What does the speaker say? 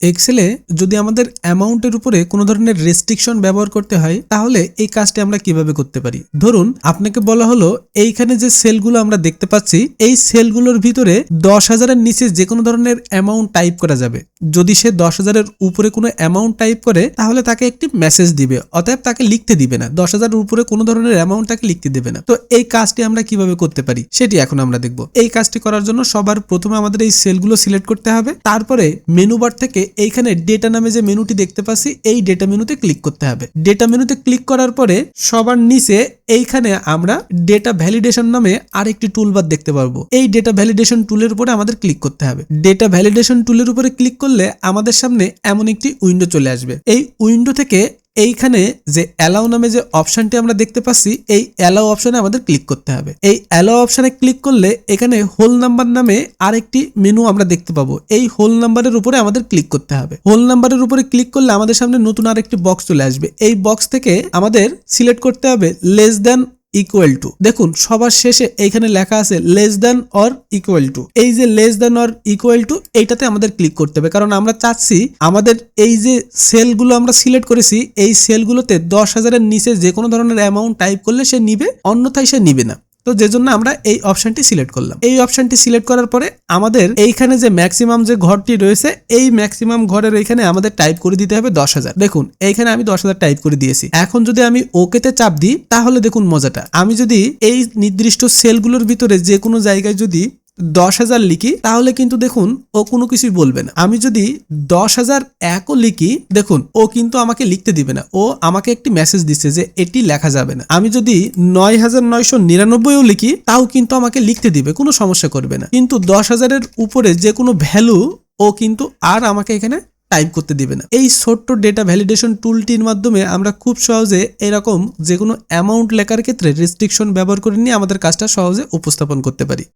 এক্সেলে যদি আমাদের অ্যামাউন্টের উপরে কোনো ধরনের রেস্ট্রিকশন ব্যবহার করতে হয়, তাহলে এই কাজটি আমরা কীভাবে করতে পারি? ধরুন, আপনাকে বলা হলো, এইখানে যে সেলগুলো আমরা দেখতে পাচ্ছি, এই সেলগুলোর ভিতরে দশ হাজারের নিচে যে কোনো ধরনের অ্যামাউন্ট টাইপ করা যাবে। যদি সে দশ হাজারের উপরে কোনো অ্যামাউন্ট টাইপ করে, তাহলে তাকে একটি মেসেজ দিবে, অতএব তাকে লিখতে দিবে না। দশ হাজারের উপরে কোনো ধরনের অ্যামাউন্ট তাকে লিখতে দেবে না। তো এই কাজটি আমরা কীভাবে করতে পারি, সেটি এখন আমরা দেখব। এই কাজটি করার জন্য সবার প্রথমে আমাদের এই সেলগুলো সিলেক্ট করতে হবে। তারপরে মেনু বার থেকে এইখানে ডেটা নামে যে মেনুটি দেখতে পাচ্ছি, এই ডেটা মেনুতে ক্লিক করতে হবে। ডেটা মেনুতে ক্লিক করার পরে সবার নিচে এইখানে আমরা ডেটা ভ্যালিডেশন নামে আরেকটি টুলবার দেখতে পারব। এই ডেটা ভ্যালিডেশন টুলের উপরে আমাদের ক্লিক করতে হবে। ডেটা ভ্যালিডেশন টুলের উপরে ক্লিক করলে আমাদের সামনে এমন একটি উইন্ডো চলে আসবে। এই উইন্ডো থেকে এইখানে যে অ্যালাউ নামে যে অপশনটি আমরা দেখতে পাচ্ছি, এই অ্যালাউ অপশনে আমাদের ক্লিক করতে হবে। এই অ্যালাউ অপশনে ক্লিক করলে এখানে হোল নাম্বার নামে আরেকটি মেনু আমরা দেখতে পাবো। এই হোল নাম্বারের উপরে আমাদের ক্লিক করতে হবে। হোল নাম্বারের উপরে ক্লিক করলে আমাদের সামনে নতুন আরেকটি বক্স চলে আসবে। এই বক্স থেকে আমাদের সিলেক্ট করতে হবে লেস দেন ইকুয়াল টু দেখুন, সবার শেষে এইখানে লেখা আছে less than or equal to এই যে less than or equal to এইটাতে আমাদের ক্লিক করতে হবে। কারণ আমরা চাচ্ছি আমাদের এই যে সেলগুলো আমরা সিলেক্ট করেছি, এই সেলগুলোতে দশ হাজারের নিচে যে কোনো ধরনের অ্যামাউন্ট টাইপ করলে সে নিবে, অন্যথায় সে নিবে না। তো যে জন্য আমরা এই অপশনটি সিলেক্ট করলাম। এই অপশনটি সিলেক্ট করার পরে আমাদের এইখানে যে ম্যাক্সিমাম যে ঘরটি রয়েছে, এই ম্যাক্সিমাম ঘরের এইখানে আমাদের টাইপ করে দিতে হবে দশ হাজার। দেখুন, এইখানে আমি দশ হাজার টাইপ করে দিয়েছি। এখন যদি আমি ওকেতে চাপ দিই, তাহলে দেখুন মজাটা। আমি যদি এই নির্দিষ্ট সেলগুলোর ভিতরে যে কোনো জায়গায় যদি দশ হাজার লিখি, তাহলে কিন্তু দেখুন, ও কোনো কিছুই বলবে না। আমি যদি দশ হাজার একও লিখি, দেখুন, ও কিন্তু আমাকে লিখতে দিবে না। ও আমাকে একটি মেসেজ দিচ্ছে যে, এটি লেখা যাবে না। আমি যদি নয় হাজার নয়শো নিরানব্বইও লিখি, তাও কিন্তু আমাকে লিখতে দিবে, কোনো সমস্যা করবে না। কিন্তু দশ হাজারের উপরে যে কোনো ভ্যালু, ও কিন্তু আর আমাকে এখানে টাইপ করতে দিবে না। এই ছোট্ট ডেটা ভ্যালিডেশন টুলটির মাধ্যমে আমরা খুব সহজে এরকম যে কোনো অ্যামাউন্ট লেখার ক্ষেত্রে রেস্ট্রিকশন ব্যবহার করে নিয়ে আমাদের কাজটা সহজে উপস্থাপন করতে পারি।